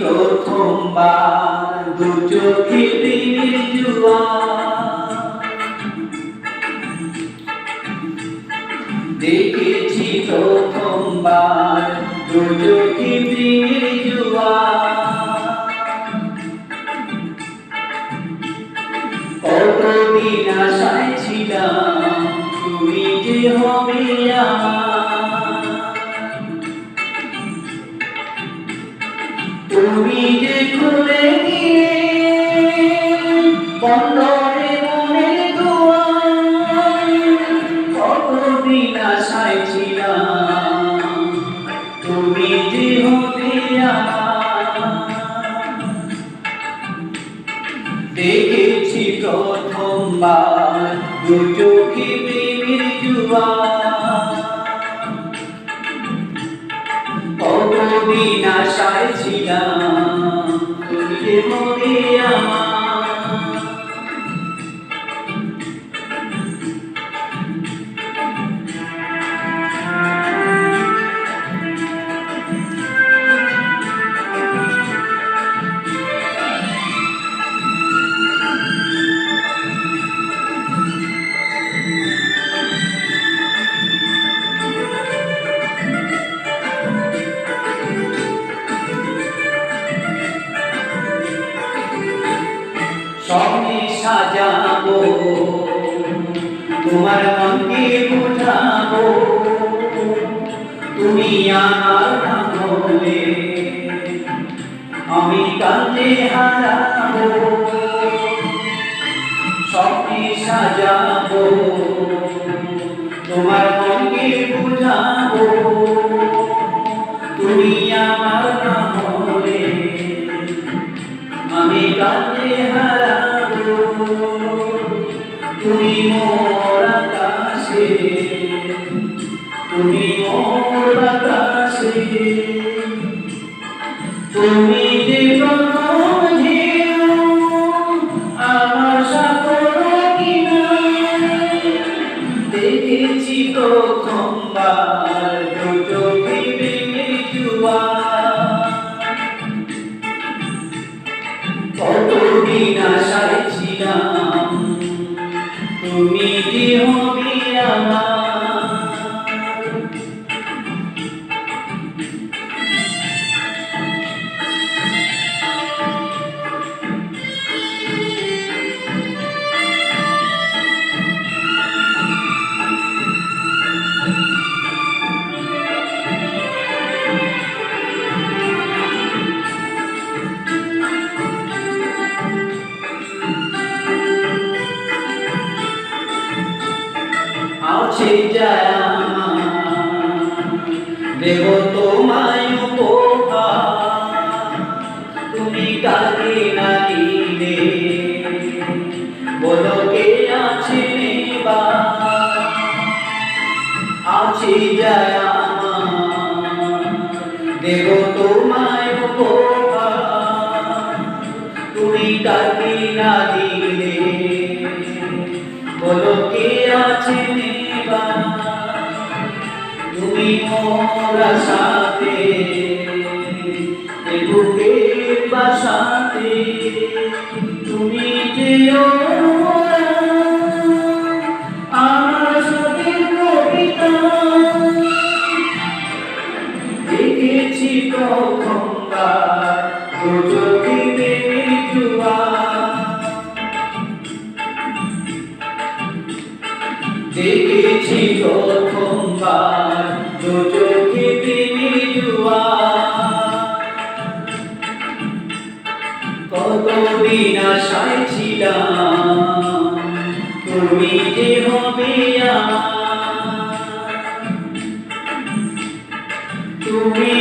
প্রথমবার দু দেখেছি প্রথমবার দু চোখে জুয়া কতদিন আশায় ছিলাম তুমি যে হবে আমার। তুমি যে খুলে দিয়ে বন্দরে মনের দুয়ার। কতদিন আশায় ছিলাম। তুমি যে হবে দেখেছি প্রথমবার দু চোখে প্রেমের জুয়া কতদিন আশায় ছিলাম। তুমি তোমার মনকে বুঝাবো তুমি আমার না হলে আমি কান্দে হারাবো। স্বপ্নে সাজাবো। তোমার মনকে বুঝাবো। তুমি আমার না হলে আমি কাঁদে তুমি যে প্রথম ঢেউ আমার সাগর দেখেছি প্রথমবার দু প্রেমের জুয়া। কতদিন আশায় ছিলাম, তুমি যে হবে আমার দেব তোমায় উপহার। তুমি কাকে না দিলে বলো কে আছে নেবার আছে যায় দেব তোমায় উপহার। তুমি কাকে না দিলে বলো কে আছে তুমি মোরা সাথে এ বাসাতে, তুমি যে আমার সাথে কবিতা। দেখেছি প্রথমবার দু জুয়া দেখেছি প্রথমবার দু চোখে কতদিন আশায় ছিলাম তুমি যে হবে তুমি